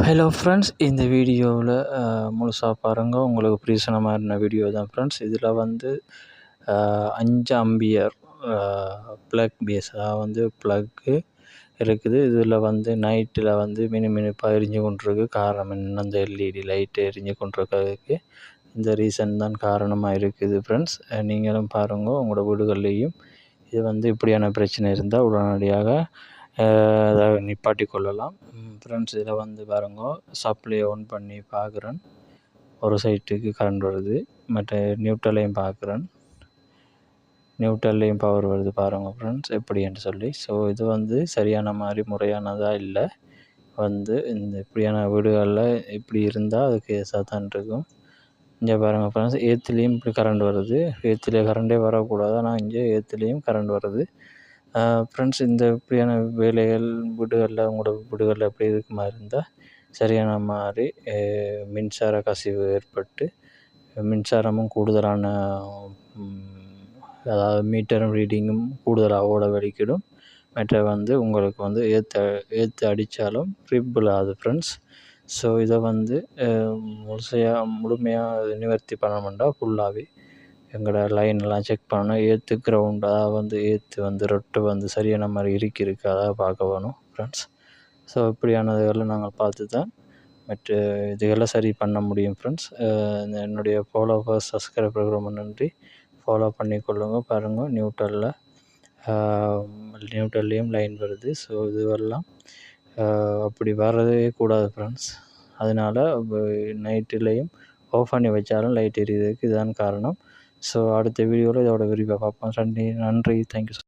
Hello friends இந்த வீடியோவில் முழுசாக பாருங்கள் உங்களுக்கு பிரயோசனமாக இருந்த வீடியோ தான் ஃப்ரெண்ட்ஸ் இதில் வந்து அஞ்சு அம்பியர் ப்ளக் பேஸ் வந்து ப்ளக்கு இருக்குது. இதில் வந்து நைட்டில் வந்து மினுமினுப்பாக எரிஞ்சு கொண்டிருக்கு. காரணம் என்ன அந்த எல்இடி லைட்டு எரிஞ்சு கொண்டிருக்கிறதுக்கு இந்த ரீசன் தான் காரணமாக இருக்குது ஃப்ரெண்ட்ஸ் நீங்களும் பாருங்கள் உங்களோட வீடுகள்லேயும் இது வந்து இப்படியான பிரச்சனை இருந்தால் உடனடியாக அதை நிப்பாட்டி கொள்ளலாம். ஃப்ரெண்ட்ஸ் இதில் வந்து பாருங்க சப்ளை ஆன் பண்ணி பார்க்குறேன். ஒரு சைட்டுக்கு கரண்ட் வருது மற்ற நியூட்ரலையும் பார்க்குறேன். நியூட்ரல்லையும் பவர் வருது பாருங்கள் ஃப்ரெண்ட்ஸ் எப்படின்னு சொல்லி. ஸோ இது வந்து சரியான மாதிரி முறையானதாக இல்லை. வந்து இந்த இப்படியான வீடுகளில் இப்படி இருந்தால் அது கேஸாக தான் இருக்கும். இங்கே பாருங்கள் ஃப்ரெண்ட்ஸ் ஏத்துலேயும் இப்படி கரண்ட் வருது. ஏத்துலேயே கரண்டே வரக்கூடாது ஆனால் இங்கே ஏத்துலேயும் கரண்ட் வருது. ஃப்ரெண்ட்ஸ் இந்த இப்படியான வேலைகள் வீடுகளில் உங்களோட வீடுகளில் அப்படி இருக்க மாதிரி இருந்தால் சரியான மாதிரி மின்சார கசிவு ஏற்பட்டு மின்சாரமும் கூடுதலான அதாவது மீட்டரும் ரீடிங்கும் கூடுதலாக ஓட வலிக்கிடும் மற்ற வந்து உங்களுக்கு வந்து ஏற்ற ஏற்று அடித்தாலும் ட்ரிபிள் ஆகுது ஃப்ரெண்ட்ஸ் ஸோ இதை வந்து முழுசையாக முழுமையாக நிவர்த்தி பண்ண ஃபுல்லாகவே எங்களோட லைன்லாம் செக் பண்ணணும். ஏற்று கிரவுண்டாக வந்து ஏற்று வந்து ரொட்டு வந்து சரியான மாதிரி இறுக்கி இருக்காதா பார்க்க வேணும் ஃப்ரெண்ட்ஸ் ஸோ இப்படியானதுகளை நாங்கள் பார்த்து தான் மற்ற இதுகளை சரி பண்ண முடியும் ஃப்ரெண்ட்ஸ் என்னுடைய ஃபாலோவர்ஸ் சப்ஸ்கிரைபர் ரொம்ப நன்றி. ஃபாலோ பண்ணி கொள்ளுங்கள் பாருங்கள் நியூட்டலில் நியூட்டல்லையும் லைன் வருது. ஸோ இதுவெல்லாம் அப்படி வரவே கூடாது ஃப்ரெண்ட்ஸ் அதனால் நைட்டுலேயும் ஆஃப் பண்ணி வச்சாலும் லைட் எரியுறதுக்கு இதுதான் காரணம். ஸோ அடுத்த வீடியோவில் இதோட விரிவாக பார்ப்போம். நன்றி. நன்றி தேங்க்யூ